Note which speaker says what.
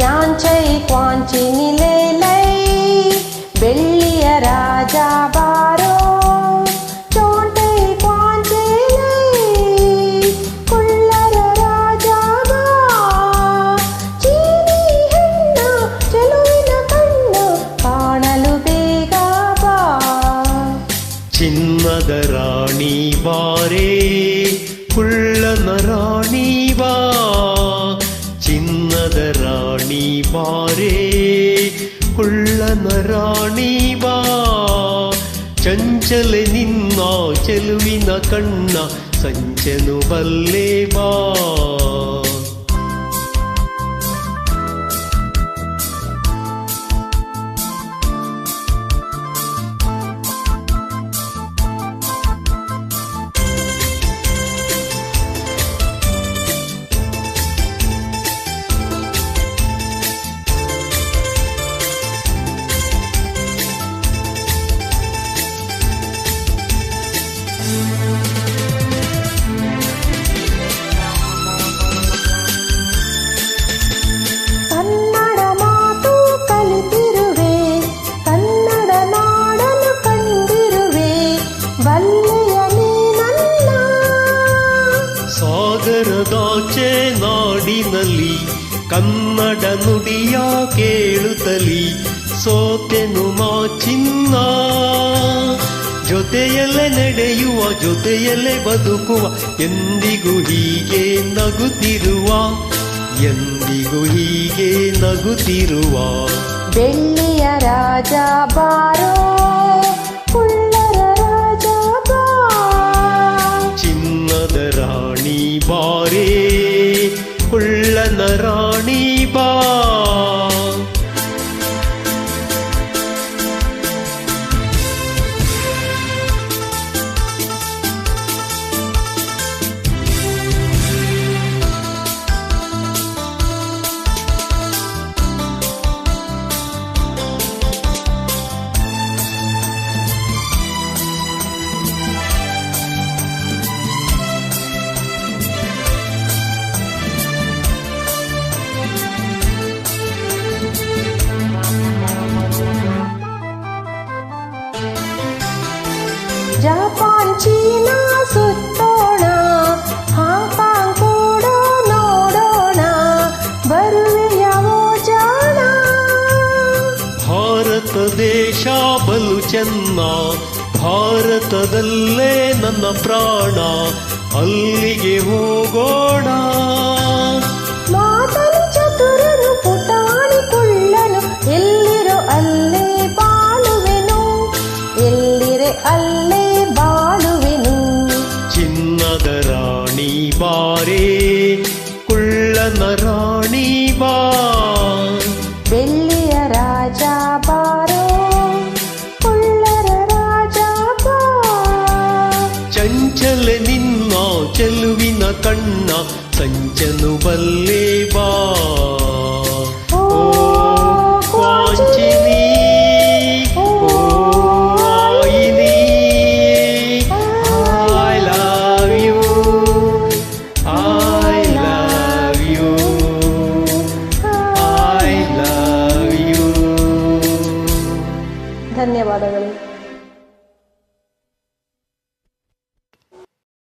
Speaker 1: ಯಾಂಚೈ ಕ್ವಾಂಚಿನಿ ಲೇಲೈ ಬೆಳ್ಳಿಯ ರಾಜ ಬಾರೋ ಚೋಂಟೈ ಕ್ವಾಂಚೇಲೈ ಕುಳ್ಳರ ರಾಜ ಬಾ ಚೀನಿ ಹೆಣ್ಣು ಚೆಲುವಿನ ಕಣ್ಣು ಕಾಣಲು ಬೇಗ ಬಾ
Speaker 2: ಚಿನ್ನದ ರಾಣಿ ಬಾರೇ ಕುಳ್ಳನ ರಾಣಿ ಬಾ ಚಿನ್ನದ ಕುಳ್ಳನ ರಾಣಿ ಬಾ ಚಂಚಲೆ ನಿನ್ನ ಚೆಲುವಿನ ಕಣ್ಣ ಸಂಚನು ಬಲ್ಲೆ ನಾಡಿನಲ್ಲಿ ಕನ್ನಡ ನುಡಿಯ ಕೇಳುತ್ತಲಿ ಸೋತೆನು ಮಾ ಚಿನ್ನ. ಜೊತೆಯಲ್ಲೇ ನಡೆಯುವ ಜೊತೆಯಲ್ಲೇ ಬದುಕುವ ಎಂದಿಗೂ ಹೀಗೆ ನಗುತ್ತಿರುವ ಎಂದಿಗೂ ಹೀಗೆ ನಗುತ್ತಿರುವ.
Speaker 1: ಬೆಳ್ಳಿಯ ರಾಜ ಬಾರೋ ಕುಳ್ಳರ ರಾಜ ಬಾ.
Speaker 2: ಚಿನ್ನದ ರಾಣಿ
Speaker 1: ಜಪಾನ್ ಚೀನಾ ಸುತ್ತೋಣ ಹಾಂಗ್ಕಾಂಗ್ ಕೂಡ ನೋಡೋಣ
Speaker 2: ಭಾರತ ದೇಶ ಬಲು ಚೆನ್ನ, ಭಾರತದಲ್ಲೇ ನನ್ನ ಪ್ರಾಣ, ಅಲ್ಲಿಗೆ ಹೋಗೋಣ. ರಾಣಿ ಬಾ.
Speaker 1: ಬೆಳ್ಳಿಯ ರಾಜ ಬಾರೋ ಕುಳ್ಳರ ರಾಜ ಬಾ.
Speaker 2: ಚಂಚಲ ನಿನ್ನ ಚೆಲುವಿನ ಕಣ್ಣ ಸಂಚನು ಬಲ್ಲೆ ಬಾ.
Speaker 1: धन्यवाद